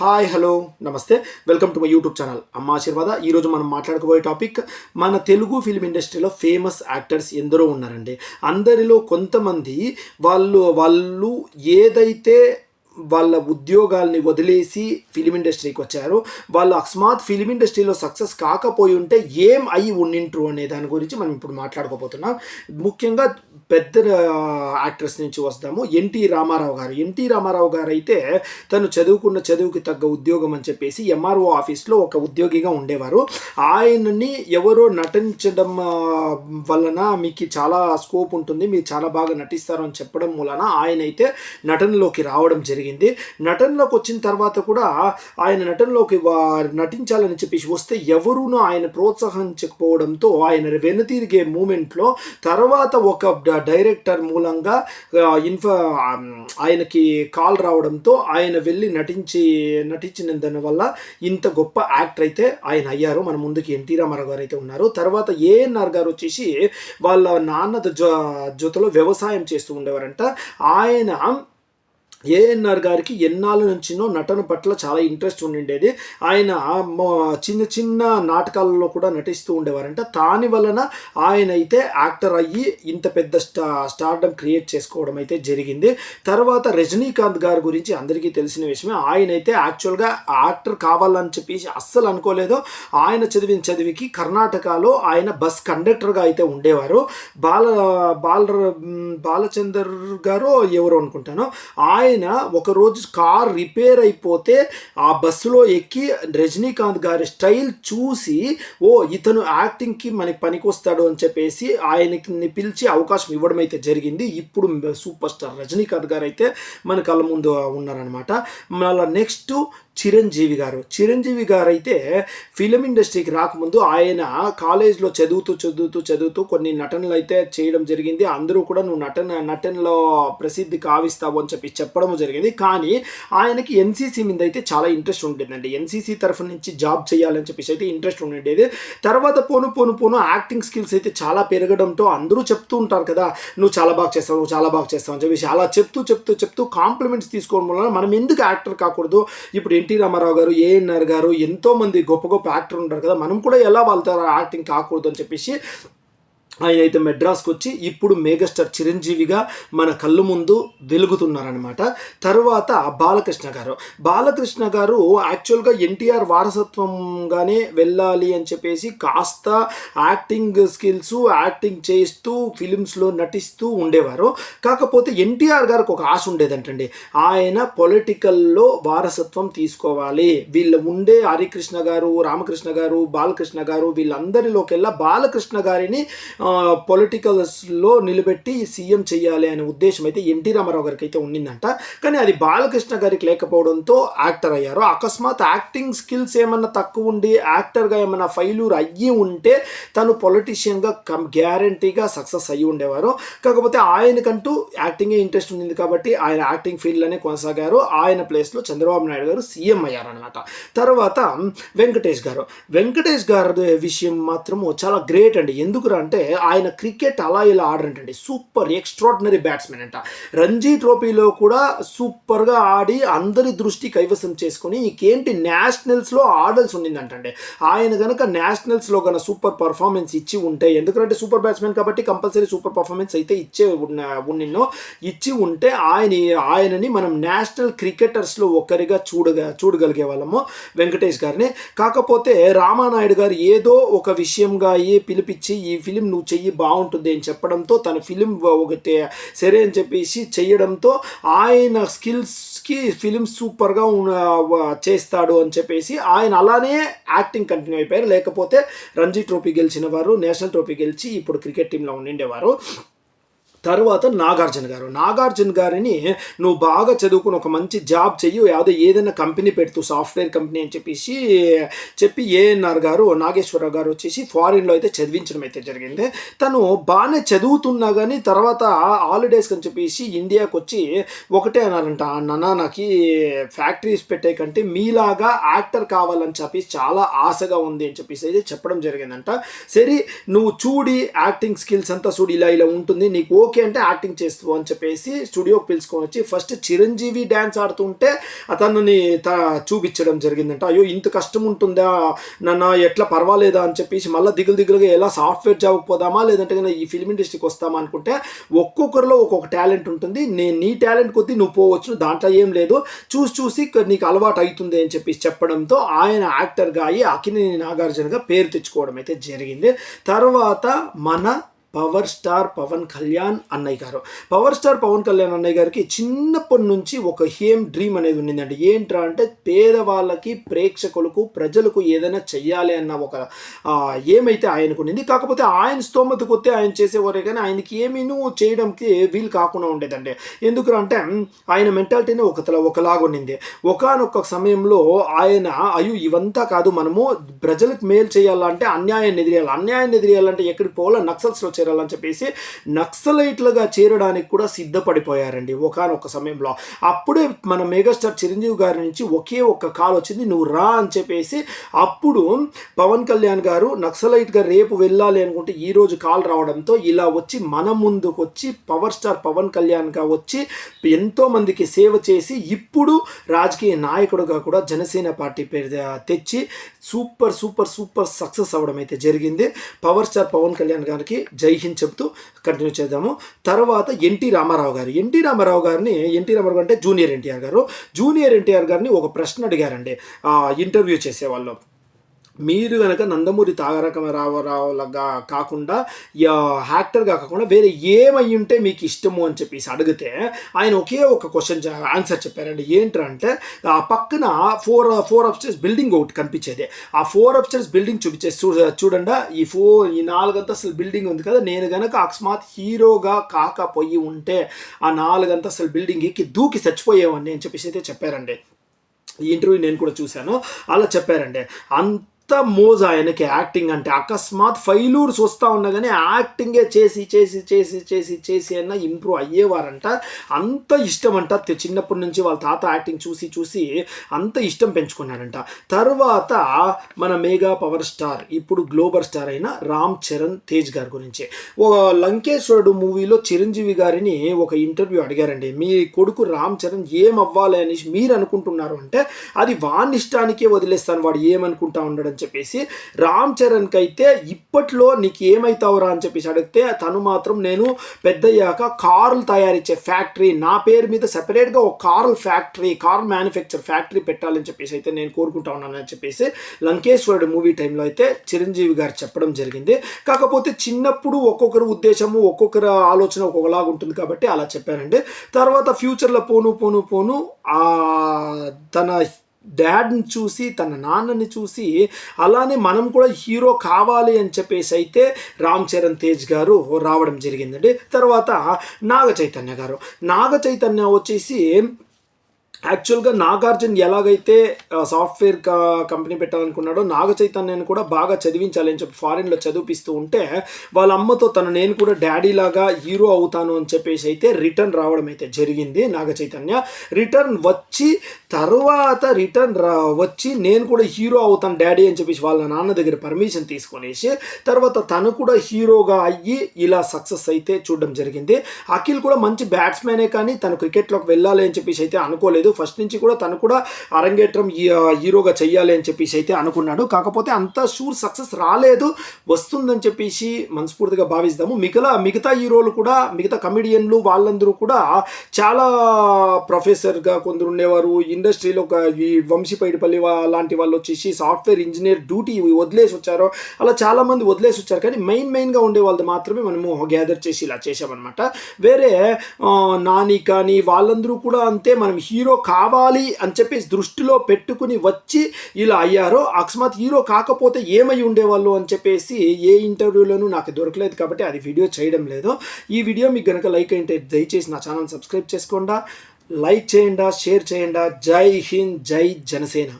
Hi hello నమస్తే. Welcome to my YouTube channel Amma Aashirvada. ఈరోజు మనం మాట్లాడుకోబోయే టాపిక్ మన తెలుగు ఫిల్మ్ ఇండస్ట్రీలో ఫేమస్ యాక్టర్స్ ఎందరో ఉన్నారండి. అందరిలో కొంతమంది వాళ్ళు వాళ్ళు ఏదైతే వాళ్ళ ఉద్యోగాల్ని వదిలేసి ఫిలిం ఇండస్ట్రీకి వచ్చారు. వాళ్ళు అకస్మాత్ ఫిలిం ఇండస్ట్రీలో సక్సెస్ కాకపోయి ఉంటే ఏం అయి ఉండింట్రు అనే దాని గురించి మనం ఇప్పుడు మాట్లాడుకోబోతున్నాం. ముఖ్యంగా పెద్ద యాక్ట్రెస్ నుంచి వస్తాము. ఎన్టీ రామారావు గారు. ఎన్టీ రామారావు గారు అయితే తను చదువుకున్న చదువుకి తగ్గ ఉద్యోగం అని చెప్పేసి ఎంఆర్ఓ ఆఫీస్లో ఒక ఉద్యోగిగా ఉండేవారు. ఆయనని ఎవరో నటించడం వలన మీకు చాలా స్కోప్ ఉంటుంది. మీరు చాలా బాగా నటిస్తారు అని చెప్పడం మూలన ఆయన అయితే నటనలోకి రావడం జరిగింది. నటనలోకి వచ్చిన తర్వాత కూడా ఆయన నటనలోకి నటించాలని చెప్పేసి వస్తే ఎవరూనూ ఆయన ప్రోత్సహించకపోవడంతో ఆయన వెనుతిరిగే మూమెంట్లో తర్వాత ఒక డైరెక్టర్ మూలంగా ఇన్ఫా ఇన్ఫ ఆయనకి కాల్ రావడంతో ఆయన వెళ్ళి నటించి నటించిన దాని వల్ల ఇంత గొప్ప యాక్టర్ అయితే ఆయన అయ్యారు. మన ముందుకి ఎన్టీ రామారావు గారు అయితే ఉన్నారు. తర్వాత ఏఎన్ఆర్ గారు వచ్చేసి వాళ్ళ నాన్న జ జొతలో వ్యవసాయం చేస్తూ ఉండేవారంట. ఆయన ఏఎన్ఆర్ గారికి ఎన్నాళ్ళ నుంచినో నటన పట్ల చాలా ఇంట్రెస్ట్ ఉండిండేది. ఆయన చిన్న చిన్న నాటకాలలో కూడా నటిస్తూ ఉండేవారంట. దాని వలన ఆయన అయితే యాక్టర్ అయ్యి ఇంత పెద్ద స్టా స్టార్డమ్ క్రియేట్ చేసుకోవడం అయితే జరిగింది. తర్వాత రజనీకాంత్ గారి గురించి అందరికీ తెలిసిన విషయమే ఆయన అయితే యాక్చువల్గా యాక్టర్ కావాలని చెప్పేసి అస్సలు అనుకోలేదు. ఆయన చదివిన చదివికి కర్ణాటకలో ఆయన బస్ కండక్టర్గా అయితే ఉండేవారు. బాల బాల బాలచందర్ గారు ఎవరు అనుకుంటాను. ఆయన ఒకరోజు కార్ రిపేర్ అయిపోతే ఆ బస్సులో ఎక్కి రజనీకాంత్ గారి స్టైల్ చూసి ఓ ఇతను యాక్టింగ్కి మనకి పనికొస్తాడు అని చెప్పేసి ఆయనకి పిలిచి అవకాశం ఇవ్వడం అయితే జరిగింది. ఇప్పుడు సూపర్ స్టార్ రజనీకాంత్ గారు అయితే మన కళ్ళ ముందు ఉన్నారనమాట మళ్ళీ నెక్స్ట్ చిరంజీవి గారు. చిరంజీవి గారు అయితే ఫిలిం ఇండస్ట్రీకి రాకముందు ఆయన కాలేజ్లో చదువుతూ చదువుతూ చదువుతూ కొన్ని నటనలు అయితే చేయడం జరిగింది. అందరూ కూడా నువ్వు నటన నటనలో ప్రసిద్ధి కావిస్తావు అని చెప్పి చెప్పడం జరిగింది. కానీ ఆయనకి ఎన్సీసీ మీద అయితే చాలా ఇంట్రెస్ట్ ఉండేదండి. ఎన్సీసీ తరఫు నుంచి జాబ్ చేయాలని చెప్పేసి అయితే ఇంట్రెస్ట్ ఉండేది. తర్వాత పోను పోను పోను యాక్టింగ్ స్కిల్స్ అయితే చాలా పెరగడంతో అందరూ చెప్తూ ఉంటారు కదా నువ్వు చాలా బాగా చేస్తావు నువ్వు చాలా బాగా చేస్తావు అని చెప్పేసి. అలా చెప్తూ చెప్తూ చెప్తూ కాంప్లిమెంట్స్ తీసుకోవడం వల్ల మనం ఎందుకు యాక్టర్ కాకూడదు? ఇప్పుడు ఎన్టీ రామారావు గారు ఏఎన్ఆర్ గారు ఎంతో మంది గొప్ప గొప్ప యాక్టర్ ఉంటారు కదా మనం కూడా ఎలా వాళ్ళతో యాక్టింగ్ కాకూడదు అని చెప్పేసి ఆయన అయితే మెడ్రాస్కి వచ్చి ఇప్పుడు మెగాస్టార్ చిరంజీవిగా మన కళ్ళు ముందు వెలుగుతున్నారనమాట తర్వాత బాలకృష్ణ గారు. బాలకృష్ణ గారు యాక్చువల్గా ఎన్టీఆర్ వారసత్వంగానే వెళ్ళాలి అని చెప్పేసి కాస్త యాక్టింగ్ స్కిల్స్ యాక్టింగ్ చేస్తూ ఫిలిమ్స్లో నటిస్తూ ఉండేవారు. కాకపోతే ఎన్టీఆర్ గారికి ఒక ఆశ ఉండేదంటండి. ఆయన పొలిటికల్లో వారసత్వం తీసుకోవాలి. వీళ్ళు ఉండే హరికృష్ణ గారు రామకృష్ణ గారు బాలకృష్ణ గారు వీళ్ళందరిలోకెల్లా బాలకృష్ణ గారిని పొలిటికల్స్లో నిలబెట్టి సీఎం చేయాలి అనే ఉద్దేశం అయితే ఎన్టీ రామారావు గారికి అయితే ఉండిందంట. కానీ అది బాలకృష్ణ గారికి లేకపోవడంతో యాక్టర్ అయ్యారు. అకస్మాత్ యాక్టింగ్ స్కిల్స్ ఏమన్నా తక్కువ ఉండి యాక్టర్గా ఏమైనా ఫెయిల్యూర్ అయ్యి ఉంటే తను పొలిటీషియన్గా కమ్ గ్యారంటీగా సక్సెస్ అయ్యి ఉండేవారు. కాకపోతే ఆయనకంటూ యాక్టింగే ఇంట్రెస్ట్ ఉంది కాబట్టి ఆయన యాక్టింగ్ ఫీల్డ్లోనే కొనసాగారు. ఆయన ప్లేస్లో చంద్రబాబు నాయుడు గారు సీఎం అయ్యారనమాట తర్వాత వెంకటేష్ గారు. వెంకటేష్ గారి విషయం మాత్రము చాలా గ్రేట్ అండి. ఎందుకురా అంటే ఆయన క్రికెట్ అలా ఇలా ఆడరంటండి. సూపర్ ఎక్స్ట్రాడినరీ బ్యాట్స్మెన్ అంట. రంజీ ట్రోఫీలో కూడా సూపర్గా ఆడి అందరి దృష్టి కైవసం చేసుకొని ఇంకేంటి నేషనల్స్లో ఆడాల్సి ఉండిందంటండి. ఆయన కనుక నేషనల్స్లో కనుక సూపర్ పర్ఫార్మెన్స్ ఇచ్చి ఉంటే ఎందుకంటే సూపర్ బ్యాట్స్మెన్ కాబట్టి కంపల్సరీ సూపర్ పర్ఫార్మెన్స్ అయితే ఇచ్చే ఉన్న ఉన్నిన్నో ఇచ్చి ఉంటే ఆయన ఆయనని మనం నేషనల్ క్రికెటర్స్లో ఒక్కరిగా చూడగా చూడగలిగే వాళ్ళము వెంకటేష్ గారిని. కాకపోతే రామానాయుడు గారు ఏదో ఒక విషయంగా ఏ పిలిపించి ఈ ఫిలిం నువ్వు చెయ్యి బాగుంటుంది అని చెప్పడంతో తన ఫిలిం ఒకటి సరే అని చెప్పేసి చేయడంతో ఆయన స్కిల్స్కి ఫిలిం సూపర్గా ఉన్న- చేస్తాడు అని చెప్పేసి ఆయన అలానే యాక్టింగ్ కంటిన్యూ అయిపోయారు. లేకపోతే రంజీ ట్రోఫీ గెలిచిన వారు నేషనల్ ట్రోఫీ గెలిచి ఇప్పుడు క్రికెట్ టీంలో ఉండిండేవారు. తర్వాత నాగార్జున గారు. నాగార్జున గారిని నువ్వు బాగా చదువుకుని ఒక మంచి జాబ్ చెయ్యి యాదో ఏదైనా కంపెనీ పెడుతూ సాఫ్ట్వేర్ కంపెనీ అని చెప్పేసి చెప్పి ఏఎన్ఆర్ గారు నాగేశ్వరరావు గారు వచ్చేసి ఫారిన్లో అయితే చదివించడం అయితే జరిగింది. తను బాగానే చదువుతున్నా కానీ తర్వాత హాలిడేస్ అని చెప్పేసి ఇండియాకి వచ్చి ఒకటే అన్నారంట నాన్న నాకు ఫ్యాక్టరీస్ పెట్టే కంటే మీలాగా యాక్టర్ కావాలని చెప్పి చాలా ఆశగా ఉంది అని చెప్పేసి అయితే చెప్పడం జరిగిందంట. సరే నువ్వు చూడి యాక్టింగ్ స్కిల్స్ అంతా చూడు ఇలా ఇలా ఉంటుంది నీకు ఓకే అంటే యాక్టింగ్ చేస్తూ అని చెప్పేసి స్టూడియోకి పిలుచుకొని వచ్చి ఫస్ట్ చిరంజీవి డ్యాన్స్ ఆడుతుంటే అతన్ని త చూపించడం జరిగిందంట. అయ్యో ఇంత కష్టం ఉంటుందా? నన్ను ఎట్లా పర్వాలేదా? అని చెప్పేసి మళ్ళీ దిగులు దిగులుగా ఎలా సాఫ్ట్వేర్ జాబ్కి పోదామా? లేదంటే ఈ ఫిల్మ్ ఇండస్ట్రీకి వస్తామా అనుకుంటే ఒక్కొక్కరిలో ఒక్కొక్క టాలెంట్ ఉంటుంది. నేను నీ టాలెంట్ కొద్దీ నువ్వు పోవచ్చు దాంట్లో ఏం లేదు. చూసి చూసి నీకు అలవాటు అవుతుంది అని చెప్పేసి చెప్పడంతో ఆయన యాక్టర్గా అయ్యి అకినేని నాగార్జునగా పేరు తెచ్చుకోవడం అయితే జరిగింది. తర్వాత మన పవర్ స్టార్ పవన్ కళ్యాణ్ అన్నయ్య గారు. పవర్ స్టార్ పవన్ కళ్యాణ్ అన్నయ్య గారికి చిన్నప్పటి నుంచి ఒక హేమ్ డ్రీమ్ అనేది ఉండిందండి. ఏంట్రా అంటే పేదవాళ్ళకి ప్రేక్షకులకు ప్రజలకు ఏదైనా చెయ్యాలి అన్న ఒక ఏమైతే ఆయనకు ఉండింది. కాకపోతే ఆయన స్తోమత కొత్తే ఆయన చేసేవారే కానీ ఆయనకి ఏమీనూ చేయడానికి వీలు కాకుండా ఉండేదండి. ఎందుకు అంటే ఆయన మెంటాలిటీనే ఒకతల ఒకలాగా ఉండింది. ఒకనొక సమయంలో ఆయన అయ్యో ఇవంతా కాదు మనము ప్రజలకు మేలు చేయాలంటే అన్యాయాన్ని ఎదిరేయాలి. అన్యాయాన్ని ఎదిరేయాలంటే ఎక్కడికి పోవాలో? నక్సల్స్లో చేరాలని చెప్పేసి నక్సలైట్లుగా చేరడానికి కూడా సిద్ధపడిపోయారండి ఒకనొక సమయంలో. అప్పుడే మన మెగాస్టార్ చిరంజీవి గారి నుంచి ఒకే ఒక్క కాల్ వచ్చింది నువ్వు రా అని చెప్పేసి అప్పుడు పవన్ కళ్యాణ్ గారు నక్సలైట్గా రేపు వెళ్ళాలి అనుకుంటే ఈ రోజు కాల్ రావడంతో ఇలా వచ్చి మన ముందుకు వచ్చి పవర్ స్టార్ పవన్ కళ్యాణ్గా వచ్చి ఎంతో మందికి సేవ చేసి ఇప్పుడు రాజకీయ నాయకుడుగా కూడా జనసేన పార్టీ పేరు తెచ్చి సూపర్ సూపర్ సూపర్ సక్సెస్ అవ్వడం అయితే జరిగింది. పవర్ స్టార్ పవన్ కళ్యాణ్ గారికి జై హింద్ చెప్తూ కంటిన్యూ చేద్దాము. తర్వాత ఎన్టీ రామారావు గారు. ఎన్టీ రామారావు గారిని ఎన్టీ రామారావు అంటే జూనియర్ ఎన్టీఆర్ గారు. జూనియర్ ఎన్టీఆర్ గారిని ఒక ప్రశ్న అడిగారండి. ఇంటర్వ్యూ చేసేవాళ్ళు. మీరు కనుక నందమూరి తారక రావులగా కాకుండా యాక్టర్గా కాకుండా వేరే ఏమై ఉంటే మీకు ఇష్టము అని చెప్పేసి అడిగితే ఆయన ఒకే ఒక క్వశ్చన్ ఆన్సర్ చెప్పారండి. ఏంటంటే ఆ పక్కన ఫోర్ ఫోర్ అప్స్టైర్స్ బిల్డింగ్ ఒకటి కనిపించేది. ఆ ఫోర్ అప్స్టైర్స్ బిల్డింగ్ చూపించే చూ- చూడండి ఈ ఫోర్ ఈ నాలుగంతస్తుల బిల్డింగ్ ఉంది కదా. నేను గనక అకస్మాత్ హీరోగా కాకపోయి ఉంటే ఆ నాలుగంతస్తుల బిల్డింగ్ ఎక్కి దూకి చచ్చిపోయేవాడిని అని చెప్పేసి అయితే చెప్పారండి. ఈ ఇంటర్వ్యూ నేను కూడా చూశాను. అలా చెప్పారండి. అంత మోజు ఆయనకి యాక్టింగ్ అంటే అకస్మాత్ ఫైలూర్స్ వస్తూ ఉన్నా కానీ యాక్టింగే చేసి చేసి చేసి చేసి చేసి అయినా ఇంప్రూవ్ అయ్యేవారంట. అంత ఇష్టం అంట చిన్నప్పటి నుంచి వాళ్ళ తాత యాక్టింగ్ చూసి చూసి అంత ఇష్టం పెంచుకున్నారంట. తర్వాత మన మెగా పవర్ స్టార్ ఇప్పుడు గ్లోబల్ స్టార్ అయిన రామ్ చరణ్ తేజ్ గారి గురించి. ఓ లంకేశ్వరుడు మూవీలో చిరంజీవి గారిని ఒక ఇంటర్వ్యూ అడిగారండి. మీ కొడుకు రామ్ చరణ్ ఏం అవ్వాలి అనేసి మీరు అనుకుంటున్నారు అంటే అది వాని ఇష్టానికే వదిలేస్తాను. వాడు ఏమనుకుంటా ఉండడం చెప్పేసి రామ్ చరణ్కి అయితే ఇప్పట్లో నీకు ఏమైతావురా అని చెప్పేసి అడిగితే తను మాత్రం నేను పెద్దయ్యాక కార్లు తయారించే ఫ్యాక్టరీ నా పేరు మీద సెపరేట్గా ఒక కార్ల ఫ్యాక్టరీ కార్ మ్యానుఫ్యాక్చర్ ఫ్యాక్టరీ పెట్టాలని చెప్పేసి అయితే నేను కోరుకుంటా ఉన్నానని చెప్పేసి లంకేశ్వరుడు మూవీ టైంలో అయితే చిరంజీవి గారు చెప్పడం జరిగింది. కాకపోతే చిన్నప్పుడు ఒక్కొక్కరు ఉద్దేశము ఒక్కొక్కరు ఆలోచన ఒక్కొక్కలాగా ఉంటుంది కాబట్టి అలా చెప్పానండి తర్వాత ఫ్యూచర్లో పోను పోను పోను తన డాడ్ని చూసి తన నాన్నని చూసి అలానే మనం కూడా హీరో కావాలి అని చెప్పేసి అయితే రామ్ చరణ్ తేజ్ గారు రావడం జరిగిందండి. తర్వాత నాగ చైతన్య గారు. నాగ చైతన్య వచ్చేసి యాక్చువల్గా నాగార్జున ఎలాగైతే సాఫ్ట్వేర్ క- కంపెనీ పెట్టాలనుకున్నాడో నాగ చైతన్యను కూడా బాగా చదివించాలి అని చెప్పి ఫారిన్లో చదివిపిస్తూ ఉంటే వాళ్ళ అమ్మతో తను నేను కూడా డాడీ లాగా హీరో అవుతాను అని చెప్పేసి అయితే రిటర్న్ రావడం అయితే జరిగింది నాగ చైతన్య. రిటర్న్ వచ్చి తర్వాత రిటర్న్ రా వచ్చి నేను కూడా హీరో అవుతాను డాడీ అని చెప్పేసి వాళ్ళ నాన్న దగ్గర పర్మిషన్ తీసుకొనేసి తర్వాత తను కూడా హీరోగా అయ్యి ఇలా సక్సెస్ అయితే చూడడం జరిగింది. అఖిల్ కూడా మంచి బ్యాట్స్మెనే కానీ తను క్రికెట్లోకి వెళ్ళాలి అని చెప్పేసి అయితే అనుకోలేదు. ఫస్ట్ నుంచి కూడా తను కూడా అరంగేట్రం హీరోగా చెయ్యాలి అని చెప్పేసి అయితే అనుకున్నాడు. కాకపోతే అంత షూర్ సక్సెస్ రాలేదు. వస్తుందని చెప్పేసి మనస్ఫూర్తిగా భావిస్తాము. మిగతా మిగతా హీరోలు కూడా మిగతా కమెడియన్లు వాళ్ళందరూ కూడా చాలా ప్రొఫెసర్గా కొందరు ఉండేవారు. ఇండస్ట్రీలో ఒక ఈ వంశీ పైడిపల్లి లాంటి వాళ్ళు వచ్చేసి సాఫ్ట్వేర్ ఇంజనీర్ డ్యూటీ వదిలేసి వచ్చారు. అలా చాలా మంది వదిలేసి వచ్చారు. కానీ మెయిన్ మెయిన్గా ఉండే వాళ్ళది మాత్రమే మనము గ్యాదర్ చేసి ఇలా చేసామన్నమాట వేరే నాని కానీ వాళ్ళందరూ కూడా అంతే. మనం హీరో కావాలి అని చెప్పేసి దృష్టిలో పెట్టుకుని వచ్చి ఇలా అయ్యారో అకస్మాత్ హీరో కాకపోతే ఏమై ఉండేవాళ్ళు అని చెప్పేసి ఏ ఇంటర్వ్యూలోనూ నాకు దొరకలేదు కాబట్టి అది వీడియో చేయడం లేదు. ఈ వీడియో మీకు గనక లైక్ అయితే దయచేసి నా ఛానల్ సబ్స్క్రైబ్ చేసుకోండా లైక్ చేయండి షేర్ చేయండి. జై హింద్ జై జనసేన.